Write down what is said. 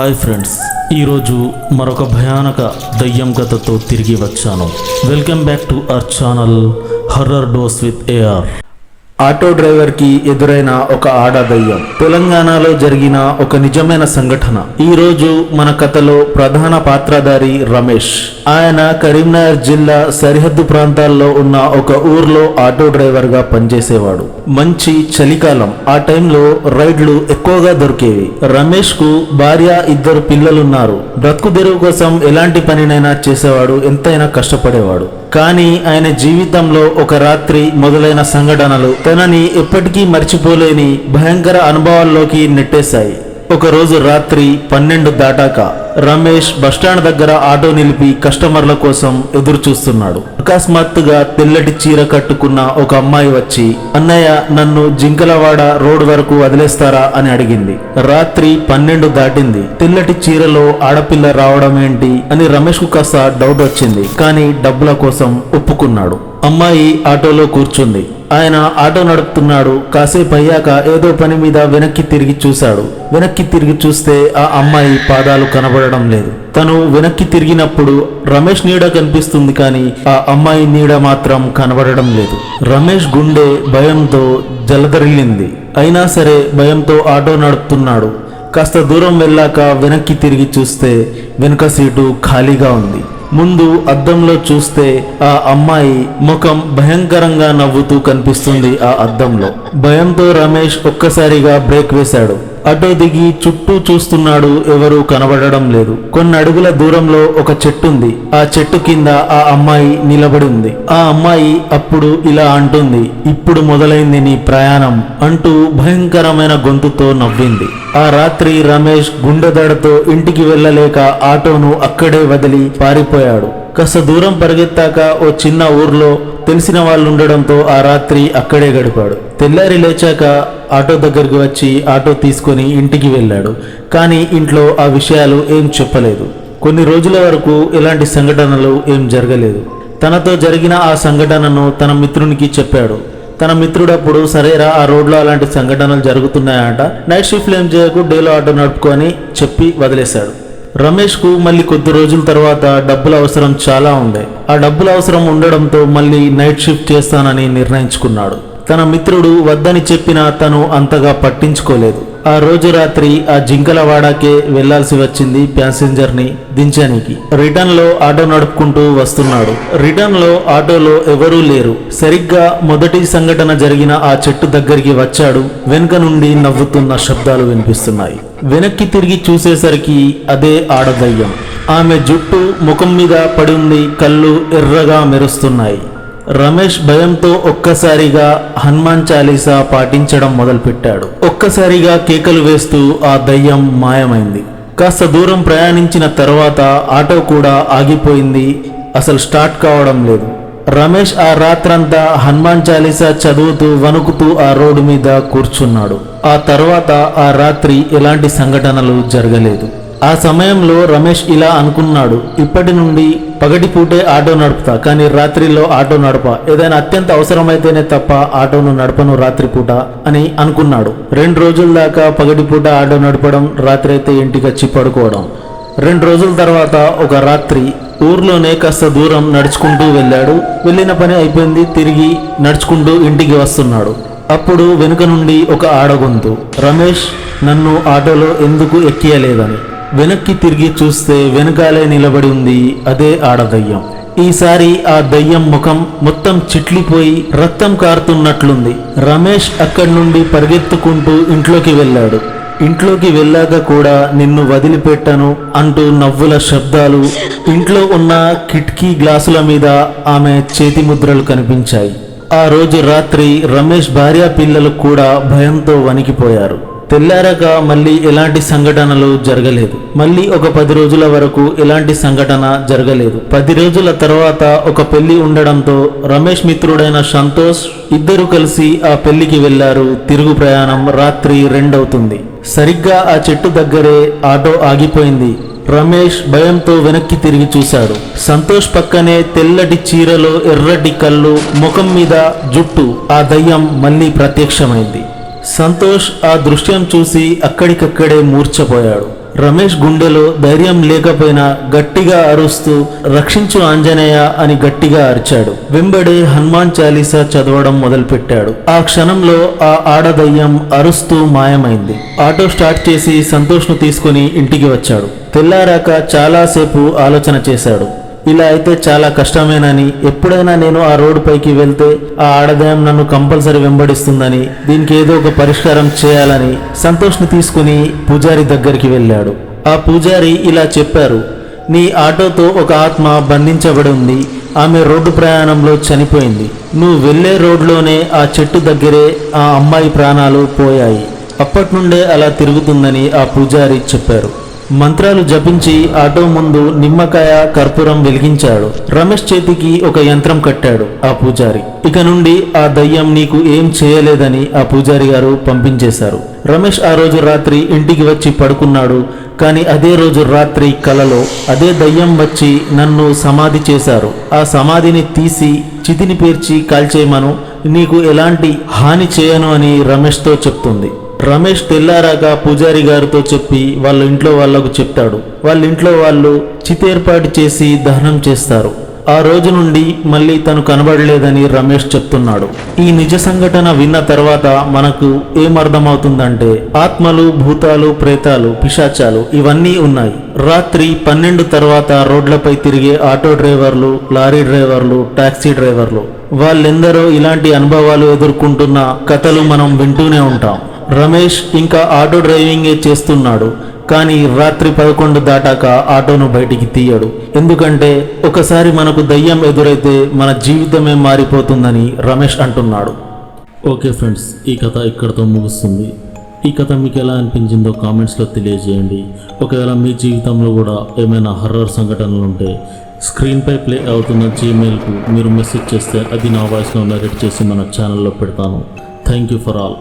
Hi friends. ఈరోజు మరొక భయానక దయ్యం కథతో తిరిగి వచ్చాను. Welcome back to our channel horror dose with A R auto డ్రైవర్కి ఎదురైన ఒక ఆడ దయ్యం తెలంగాణలో జరిగిన ఒక నిజమైన సంఘటన. ఈ రోజు మన కథలో ప్రధాన పాత్రధారి రమేష్. ఆయన కరీంనగర్ జిల్లా సరిహద్దు ప్రాంతాల్లో ఉన్న ఒక ఊర్లో ఆటో డ్రైవర్గా పనిచేసేవాడు. మంచి చలికాలం. ఆ టైంలో రైడ్లు ఎక్కువగా దొరికేవి. రమేష్కు భార్య ఇద్దరు పిల్లలున్నారు. బ్రతుకు తెరువు కోసం ఎలాంటి పనినైనా చేసేవాడు ఎంతైనా కష్టపడేవాడు. కానీ ఆయన జీవితంలో ఒక రాత్రి మొదలైన సంఘటనలు తనని ఎప్పటికీ మర్చిపోలేని భయంకర అనుభవాల్లోకి నెట్టేశాయి. ఒక రోజు రాత్రి పన్నెండు దాటాక రమేష్ బస్టాండ్ దగ్గర ఆటో నిలిపి కస్టమర్ల కోసం ఎదురు చూస్తున్నాడు అకస్మాత్తుగా తెల్లటి చీర కట్టుకున్న ఒక అమ్మాయి వచ్చి అన్నయ్య నన్ను జింకలవాడ రోడ్ వరకు వదిలేస్తారా? అని అడిగింది. రాత్రి పన్నెండు దాటింది. తెల్లటి చీరలో ఆడపిల్ల రావడం ఏంటి అని రమేష్కు కాస్త డౌట్ వచ్చింది. కానీ డబ్బుల కోసం ఒప్పుకున్నాడు. అమ్మాయి ఆటోలో కూర్చుంది. ఆయన ఆటో నడుపుతున్నాడు. కాసేపు అయ్యాక ఏదో పని మీద వెనక్కి తిరిగి చూశాడు. వెనక్కి తిరిగి చూస్తే ఆ అమ్మాయి పాదాలు కనబడడం లేదు. తను వెనక్కి తిరిగినప్పుడు రమేష్ నీడ కనిపిస్తుంది కానీ ఆ అమ్మాయి నీడ మాత్రం కనబడడం లేదు. రమేష్ గుండె భయంతో జలదరిల్లింది. అయినా సరే భయంతో ఆటో నడుపుతున్నాడు. కాస్త దూరం వెళ్ళాక వెనక్కి తిరిగి చూస్తే వెనుక సీటు ఖాళీగా ఉంది. ముందు అద్దంలో చూస్తే ఆ అమ్మాయి ముఖం భయంకరంగా నవ్వుతూ కనిపిస్తుంది ఆ అద్దంలో. భయంతో రమేష్ ఒక్కసారిగా బ్రేక్ వేశాడు. అటో దిగి చుట్టూ చూస్తున్నాడు ఎవరూ కనబడడం లేదు. కొన్ని అడుగుల దూరంలో ఒక చెట్టుంది ఆ చెట్టు కింద ఆ అమ్మాయి నిలబడి ఉంది. ఆ అమ్మాయి అప్పుడు ఇలా అంటుంది ఇప్పుడు మొదలైంది నీ ప్రయాణం అంటూ భయంకరమైన గొంతుతో నవ్వింది. ఆ రాత్రి రమేష్ గుండెదడతో ఇంటికి వెళ్ళలేక ఆటోను అక్కడే వదిలి పారిపోయాడు. కాస్త దూరం పరిగెత్తాక ఓ చిన్న ఊర్లో తెలిసిన వాళ్ళు ఉండడంతో ఆ రాత్రి అక్కడే గడిపాడు. తెల్లారి లేచాక ఆటో దగ్గరికి వచ్చి ఆటో తీసుకొని ఇంటికి వెళ్ళాడు. కానీ ఇంట్లో ఆ విషయాలు ఏం చెప్పలేదు. కొన్ని రోజుల వరకు ఎలాంటి సంఘటనలు ఏం జరగలేదు. తనతో జరిగిన ఆ సంఘటనను తన మిత్రునికి చెప్పాడు. తన మిత్రుడప్పుడు సరేరా ఆ రోడ్లో అలాంటి సంఘటనలు జరుగుతున్నాయంట. నైట్ షిఫ్ట్లు ఏం చేయకు డేలో ఆటో నడుపుకొని చెప్పి వదిలేశాడు. రమేష్కు మళ్ళీ కొద్ది రోజుల తర్వాత డబ్బుల అవసరం చాలా ఉండే. ఆ డబ్బుల అవసరం ఉండడంతో మళ్ళీ నైట్ షిఫ్ట్ చేస్తానని నిర్ణయించుకున్నాడు. తన మిత్రుడు వద్దని చెప్పినా తను అంతగా పట్టించుకోలేదు. ఆ రోజు రాత్రి ఆ జింకలవాడకే వెళ్ళాల్సి వచ్చింది ప్యాసింజర్ని దించడానికి రిటర్న్లో ఆటో నడుపుకుంటూ వస్తున్నాడు. రిటర్న్లో ఆటోలో ఎవరూ లేరు. సరిగ్గా మొదటి సంఘటన జరిగిన ఆ చెట్టు దగ్గరికి వచ్చాడు. వెనుక నుండి నవ్వుతున్న శబ్దాలు వినిపిస్తున్నాయి. వెనక్కి తిరిగి చూసేసరికి అదే ఆడదయ్యం. ఆమె జుట్టు ముఖం మీద పడి ఉంది కళ్ళు ఎర్రగా మెరుస్తున్నాయి. రమేష్ భయంతో ఒక్కసారిగా హనుమాన్ చాలీసా పాటించడం మొదలుపెట్టాడు. ఒక్కసారిగా కేకలు వేస్తూ ఆ దయ్యం మాయమైంది. కాస్త దూరం ప్రయాణించిన తర్వాత ఆటో కూడా ఆగిపోయింది. అసలు స్టార్ట్ కావడం లేదు. రమేష్ ఆ రాత్రంతా హనుమాన్ చాలీసా చదువుతూ వణుకుతూ ఆ రోడ్డు మీద కూర్చున్నాడు. ఆ తర్వాత ఆ రాత్రి ఎలాంటి సంఘటనలు జరగలేదు. ఆ సమయంలో రమేష్ ఇలా అనుకున్నాడు ఇప్పటి నుండి పగటిపూటే ఆటో నడుపుతా కానీ రాత్రిలో ఆటో నడప. ఏదైనా అత్యంత అవసరమైతేనే తప్ప ఆటోను నడపను రాత్రిపూట అని అనుకున్నాడు. రెండు రోజుల దాకా పగటిపూట ఆటో నడపడం రాత్రి అయితే ఇంటికి వచ్చి పడుకోవడం. రెండు రోజుల తర్వాత ఒక రాత్రి ఊర్లోనే కాస్త దూరం నడుచుకుంటూ వెళ్ళాడు. వెళ్ళిన పని అయిపోయింది తిరిగి నడుచుకుంటూ ఇంటికి వస్తున్నాడు. అప్పుడు వెనుక నుండి ఒక ఆడగొంతు రమేష్ నన్ను ఆటోలో ఎందుకు ఎక్కియలేదని? వెనక్కి తిరిగి చూస్తే వెనకాలే నిలబడి ఉంది అదే ఆడదయ్యం. ఈసారి ఆ దయ్యం ముఖం మొత్తం చిట్లిపోయి రక్తం కారుతున్నట్లుంది. రమేష్ అక్కడి నుండి పరిగెత్తుకుంటూ ఇంట్లోకి వెళ్ళాడు. ఇంట్లోకి వెళ్ళాక కూడా నిన్ను వదిలిపెట్టను అంటూ నవ్వుల శబ్దాలు ఇంట్లో ఉన్న కిటికీ గ్లాసుల మీద ఆమె చేతి ముద్రలు కనిపించాయి. ఆ రోజు రాత్రి రమేష్ భార్య పిల్లలు కూడా భయంతో వణికిపోయారు. తెల్లారక మళ్ళీ ఎలాంటి సంఘటనలు జరగలేదు. మళ్ళీ ఒక పది రోజుల వరకు ఎలాంటి సంఘటన జరగలేదు. పది రోజుల తర్వాత ఒక పెళ్ళి ఉండడంతో రమేష్ మిత్రుడైన సంతోష్ ఇద్దరు కలిసి ఆ పెళ్ళికి వెళ్ళారు తిరుగు ప్రయాణం రాత్రి రెండవుతుంది. సరిగ్గా ఆ చెట్టు దగ్గరే ఆటో ఆగిపోయింది. రమేష్ భయంతో వెనక్కి తిరిగి చూశాడు. సంతోష్ పక్కనే తెల్లటి చీరలో ఎర్రటి కళ్ళు ముఖం మీద జుట్టు ఆ దయ్యం మళ్ళీ ప్రత్యక్షమైంది. సంతోష్ ఆ దృశ్యం చూసి అక్కడికక్కడే మూర్ఛపోయాడు. రమేష్ గుండెలో ధైర్యం లేకపోయినా గట్టిగా అరుస్తూ రక్షించు ఆంజనేయ అని గట్టిగా అరిచాడు. వెంబడే హనుమాన్ చాలీసా చదవడం మొదలుపెట్టాడు. ఆ క్షణంలో ఆ ఆడదయ్యం అరుస్తూ మాయమైంది. ఆటో స్టార్ట్ చేసి సంతోష్ను తీసుకుని ఇంటికి వచ్చాడు. తెల్లారాక చాలాసేపు ఆలోచన చేశాడు. ఇలా అయితే చాలా కష్టమేనని. ఎప్పుడైనా నేను ఆ రోడ్డు పైకి వెళ్తే ఆ ఆడదాయం నన్ను కంపల్సరీ వెంబడిస్తుందని దీనికి ఏదో ఒక పరిష్కారం చేయాలని సంతోష్ని తీసుకుని పూజారి దగ్గరికి వెళ్ళాడు. ఆ పూజారి ఇలా చెప్పారు నీ ఆటోతో ఒక ఆత్మ బంధించబడి ఉంది. ఆమె రోడ్డు ప్రయాణంలో చనిపోయింది. నువ్వు వెళ్ళే రోడ్లోనే ఆ చెట్టు దగ్గరే ఆ అమ్మాయి ప్రాణాలు పోయాయి. అప్పటి నుండే అలా తిరుగుతుందని ఆ పూజారి చెప్పారు. మంత్రాలు జపించి ఆటో ముందు నిమ్మకాయ కర్పూరం వెలిగించాడు. రమేష్ చేతికి ఒక యంత్రం కట్టాడు ఆ పూజారి. ఇక నుండి ఆ దయ్యం నీకు ఏం చేయలేదని ఆ పూజారి గారు పంపించేశారు. రమేష్ ఆ రోజు రాత్రి ఇంటికి వచ్చి పడుకున్నాడు. కానీ అదే రోజు రాత్రి కలలో అదే దయ్యం వచ్చి నన్ను సమాధి చేశారు. ఆ సమాధిని తీసి చితిని పేర్చి కాల్చేయమను నీకు ఎలాంటి హాని చేయను అని రమేష్తో చెప్తుంది. రమేష్ తెల్లారాక పూజారి గారితో చెప్పి వాళ్ళ ఇంట్లో వాళ్ళకు చెప్తాడు వాళ్ళ ఇంట్లో వాళ్ళు చిత ఏర్పాటు చేసి దహనం చేస్తారు. ఆ రోజు నుండి మళ్ళీ తను కనబడలేదని రమేష్ చెప్తున్నాడు. ఈ నిజ సంఘటన విన్న తర్వాత మనకు ఏమర్థమవుతుందంటే ఆత్మలు భూతాలు ప్రేతాలు పిశాచాలు ఇవన్నీ ఉన్నాయి. రాత్రి పన్నెండు తర్వాత రోడ్లపై తిరిగే ఆటో డ్రైవర్లు లారీ డ్రైవర్లు టాక్సీ డ్రైవర్లు వాళ్ళెందరో ఇలాంటి అనుభవాలు ఎదుర్కొంటున్న కథలు మనం వింటూనే ఉంటాం. రమేష్ ఇంకా ఆటో డ్రైవింగే చేస్తున్నాడు కానీ రాత్రి పదకొండు దాటాక ఆటోను బయటికి తీయడు. ఎందుకంటే ఒకసారి మనకు దయ్యం ఎదురైతే మన జీవితమే మారిపోతుందని రమేష్ అంటున్నాడు. ఓకే ఫ్రెండ్స్ ఈ కథ ఇక్కడతో ముగుస్తుంది. ఈ కథ మీకు ఎలా అనిపించిందో కామెంట్స్లో తెలియజేయండి. ఒకవేళ మీ జీవితంలో కూడా ఏమైనా హర్రర్ సంఘటనలు ఉంటే స్క్రీన్పై ప్లే అవుతున్న జీమెయిల్కు మీరు మెసేజ్ చేస్తే అది నా వాయిస్లో నరేట్ చేసి మన ఛానల్లో పెడతాను. Thank you for all.